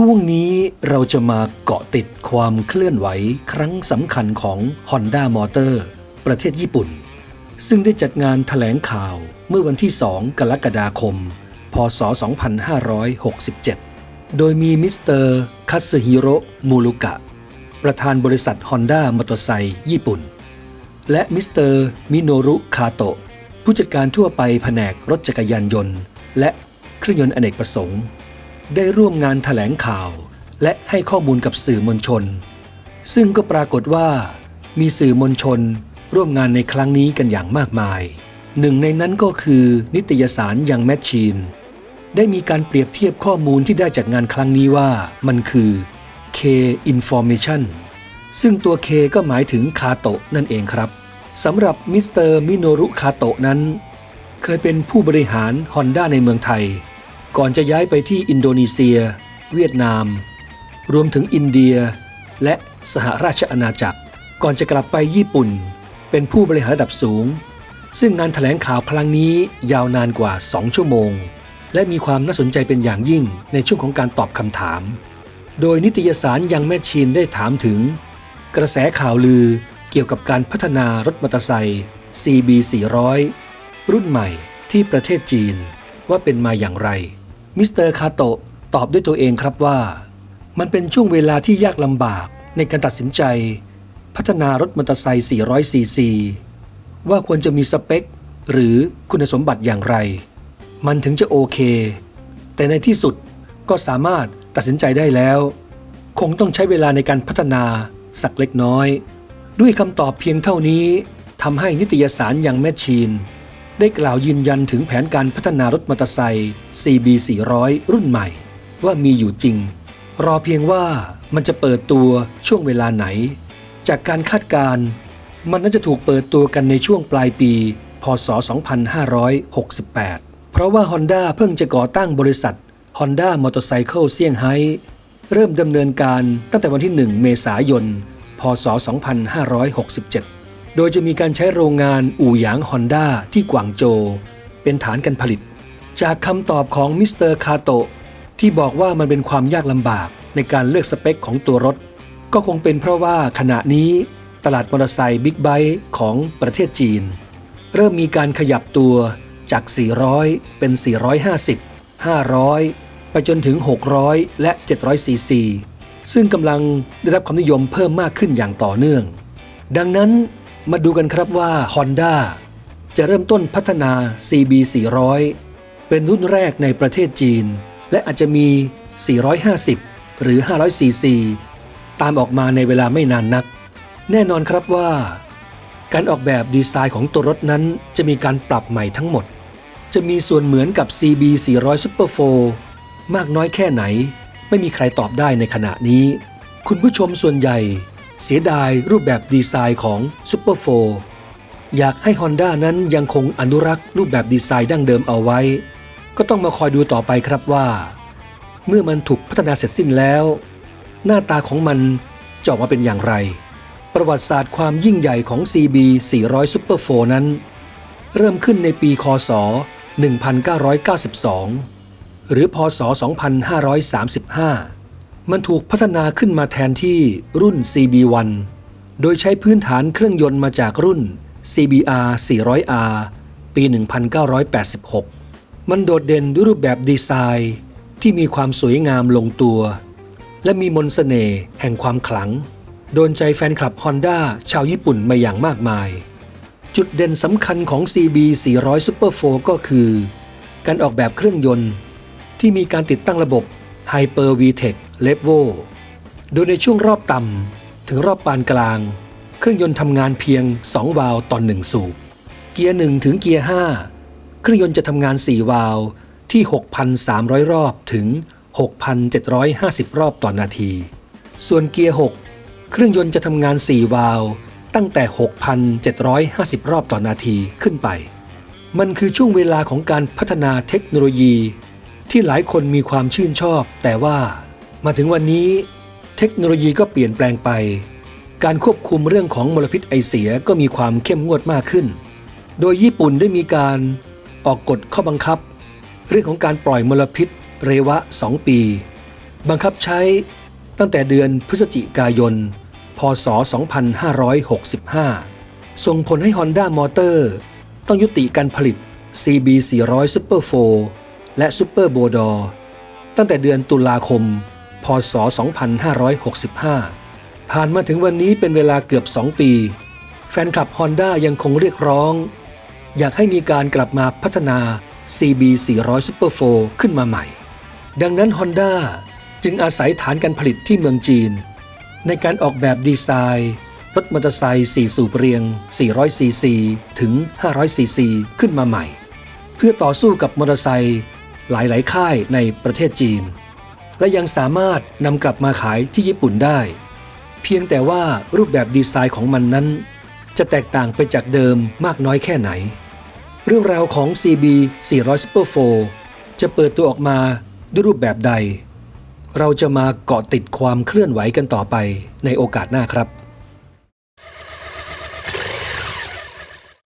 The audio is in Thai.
ช่วงนี้เราจะมาเกาะติดความเคลื่อนไหวครั้งสำคัญของ Honda Motor ประเทศญี่ปุ่น ซึ่งได้จัดงานถแถลงข่าวเมื่อวันที่ 2 กรกฎาคม พศ 2567 โดยมีมิสเตอร์คัตสึฮิโรมูรุกะ ประธานบริษัท Honda มอเตอร์ไซค์ญี่ปุ่น และมิสเตอร์มิโนรุคาโตะผู้จัดการทั่วไปแผนกรถจักรยานยนต์ และเครื่องยนต์อเนกประสงค์ ได้ร่วมงานถแถลงข่าว และให้ข้อมูลกับสื่อมวลชน ซึ่งก็ปรากฏว่า มีสื่อมวลชน ร่วมงานในครั้งนี้กันอย่างมากมาย หนึ่งในนั้นก็คือนิตยสารยังแมชชีน ได้มีการเปรียบเทียบข้อมูลที่ได้จากงานครั้งนี้ว่ามันคือ K Information ซึ่งตัว K ก็หมายถึงคาโตะนั่นเองครับสำหรับมิสเตอร์มิโนรุคาโตะนั้น เคยเป็นผู้บริหาร Honda ในเมืองไทย ก่อนจะย้ายไปที่อินโดนีเซีย เวียดนาม รวมถึงอินเดีย และสหราชอาณาจักร ก่อนจะกลับไปญี่ปุ่น เป็นผู้บริหารระดับสูง ซึ่งงานถแถลงข่าวครั้งนี้ยาวนานกว่า 2 ชั่วโมง และมีความน่าสนใจเป็นอย่างยิ่งในช่วงของการตอบคำถาม โดยนิตยสารยังแมชชีนได้ถามถึง กระแสข่าวลือเกี่ยวกับการพัฒนารถมอเตอร์ไซค์ CB 400 รุ่นใหม่ที่ประเทศจีนว่าเป็นมาอย่างไร มิสเตอร์คาโตะตอบด้วยตัวเองครับว่า มันเป็นช่วงเวลาที่ยากลำบากในการตัดสินใจ พัฒนารถมอเตอร์ไซค์400ซีซีว่าควรจะมีสเปค หรือคุณสมบัติอย่างไร มันถึงจะโอเค แต่ในที่สุดก็สามารถตัดสินใจได้แล้ว คงต้องใช้เวลาในการพัฒนาสักเล็กน้อย ด้วยคำตอบเพียงเท่านี้ทำให้นิตยสารอยังแมชชีน ได้กล่าวยืนยันถึงแผนการพัฒนารถมอเตอร์ไซค์ CB 400 รุ่นใหม่ ว่ามีอยู่จริง รอเพียงว่ามันจะเปิดตัวช่วงเวลาไหน จากการคาดการณ์มันน่าจะถูกเปิดตัวกันในช่วงปลายปี พศ 2568 เพราะว่า Honda เพิ่งจะก่อตั้งบริษัท Honda Motorcycle เซี่ยงไฮ้เริ่มดำเนินการตั้งแต่วันที่ 1 เมษายน พศ 2567 โดยจะมีการใช้โรงงานอู่หยางฮอนด้าที่กวางโจวเป็นฐานการผลิต จากคำตอบของมิสเตอร์คาโตะที่บอกว่ามันเป็นความยากลำบากในการเลือกสเปคของตัวรถ ก็คงเป็นเพราะว่าขณะนี้ตลาดมอเตอร์ไซค์บิ๊กไบค์ของประเทศจีน เริ่มมีการขยับตัวจาก 400 เป็น 450 500 ไปจนถึง 600 และ 700 ซีซี ซึ่งกำลังได้รับความนิยมเพิ่มมากขึ้นอย่างต่อเนื่อง ดังนั้น มาดูกันครับว่า Honda จะเริ่มต้นพัฒนา CB 400 เป็นรุ่นแรกในประเทศจีน และอาจจะมี 450 หรือ 500ซีซีตามออกมาในเวลาไม่นานนัก แน่นอนครับว่า การออกแบบดีไซน์ของตัวรถนั้นจะมีการปรับใหม่ทั้งหมด จะมีส่วนเหมือนกับ CB 400 Super 4มากน้อยแค่ไหน ไม่มีใครตอบได้ในขณะนี้ คุณผู้ชมส่วนใหญ่ เสียดายรูปแบบดีไซน์ของ Super 4 อยากให้ Honda นั้นยังคงอนุรักษ์รูปแบบดีไซน์ดั้งเดิมเอาไว้ ก็ต้องมาคอยดูต่อไปครับว่า เมื่อมันถูกพัฒนาเสร็จสิ้นแล้ว หน้าตาของมันจะออกมาเป็นอย่างไร ประวัติศาสตร์ความยิ่งใหญ่ของ CB 400 Super 4 นั้น เริ่มขึ้นในปีคศ 1992 หรือพศ 2535 มันถูกพัฒนาขึ้นมาแทนที่รุ่น CB1 โดยใช้พื้นฐานเครื่องยนต์มาจากรุ่น CBR 400R ปี 1986 มันโดดเด่นด้วยรูปแบบดีไซน์ที่มีความสวยงามลงตัว และมีมนสเสน่ห์แห่งความขลัง โดนใจแฟนคลับ Honda ชาวญี่ปุ่นมาอย่างมากมาย จุดเด่นสำคัญของ CB 400 Super 4 ก็คือ การออกแบบเครื่องยนต์ที่มีการติดตั้งระบบ Hyper VTEC Level โดยในช่วงรอบต่ำถึงรอบปานกลาง เครื่องยนต์ทำงานเพียง 2 วาล์วต่อ1สูบ เกียร์ 1 ถึงเกียร์ 5 เครื่องยนต์จะทำงาน 4 วาล์วที่ 6,300 รอบถึง 6,750 รอบต่อนาที ส่วนเกียร์ 6 เครื่องยนต์จะทำงาน 4 วาล์วตั้งแต่ 6,750 รอบต่อนาทีขึ้นไป มันคือช่วงเวลาของการพัฒนาเทคโนโลยี ที่หลายคนมีความชื่นชอบ แต่ว่ามาถึงวันนี้ เทคโนโลยีก็เปลี่ยนแปลงไป การควบคุมเรื่องของมลพิษไอเสียก็มีความเข้มงวดมากขึ้น โดยญี่ปุ่นได้มีการออกกฎข้อบังคับ เรื่องของการปล่อยมลพิษเรวะ 2 ปี บังคับใช้ตั้งแต่เดือนพฤศจิกายน พศ 2565 ส่งผลให้ Honda Motor ต้องยุติการผลิต CB 400 Super 4 และ Super b o d o r ตั้งแต่เดือนตุลาคม พศ 2565 ผ่านมาถึงวันนี้เป็นเวลาเกือบ 2 ปี แฟนคลับ Honda ยังคงเรียกร้อง อยากให้มีการกลับมาพัฒนา CB 400 Super 4ขึ้นมาใหม่ ดังนั้น Honda จึงอาศัยฐานการผลิตที่เมืองจีน ในการออกแบบดีไซน์รถมอเตอร์ไซค์4สูบเรียง 400ซีซีถึง 500ซีซีขึ้นมาใหม่ เพื่อต่อสู้กับมอเตอร์ไซค์ หลายๆ ค่ายในประเทศจีน และยังสามารถนำกลับมาขายที่ญี่ปุ่นได้ เพียงแต่ว่ารูปแบบดีไซน์ของมันนั้น จะแตกต่างไปจากเดิมมากน้อยแค่ไหน เรื่องราวของ CB 400 Super 4จะเปิดตัวออกมาด้วยรูปแบบใด เราจะมาเกาะติดความเคลื่อนไหวกันต่อไปในโอกาสหน้าครับ